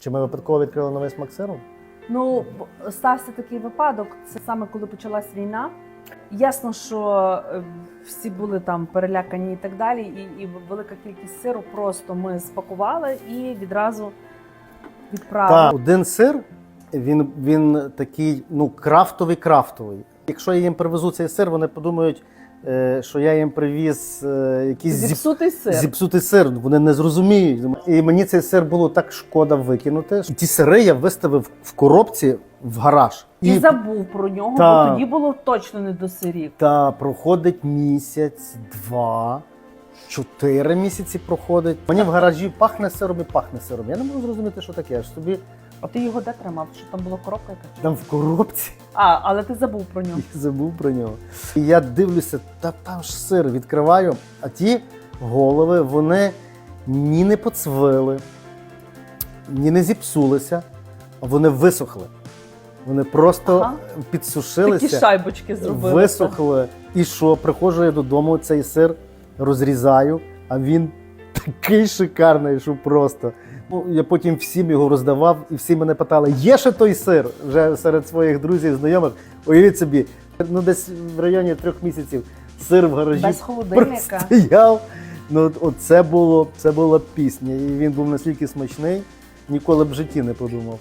Чи ми випадково відкрили новий смак сиру? Ну, стався такий випадок. Це саме коли почалась війна. Ясно, що е, всі були там перелякані і так далі, і, і велика кількість сиру просто ми спакували і відразу відправили. Так, один сир, він, він такий, ну, крафтовий крафтовий. Якщо я їм привезу цей сир, вони подумають, що я їм привіз е, якийсь. Зіпсутий сир. зіпсутий сир. Вони не зрозуміють. І мені цей сир було так шкода викинути. Ті сири я виставив в коробці в гараж. І, забув про нього, Так. бо тоді було точно не до сирів. Та проходить місяць, два, чотири місяці проходить. Мені в гаражі пахне сиром і пахне сиром. Я не можу зрозуміти, що таке. Я ж собі А ти його де тримав? Що там була коробка якась? там в коробці А, але ти забув про нього. і забув про нього. І я дивлюся, та там ж сир відкриваю, а ті голови вони ні не поцвили, ні не зіпсулися, а вони висохли. Вони просто Ага. підсушилися. Такі шайбочки зробили. Висохли. І що? Приходжу я додому, цей сир розрізаю, а він такий шикарний, що просто. Ну, Я потім всім його роздавав, і всі мене питали: є ще той сир вже серед своїх друзів, знайомих. Уявіть собі, ну десь в районі трьох місяців сир в гаражі Без холодильника. стояв. Ну, оце от це було, це була пісня. І він був настільки смачний, ніколи б в житті не подумав.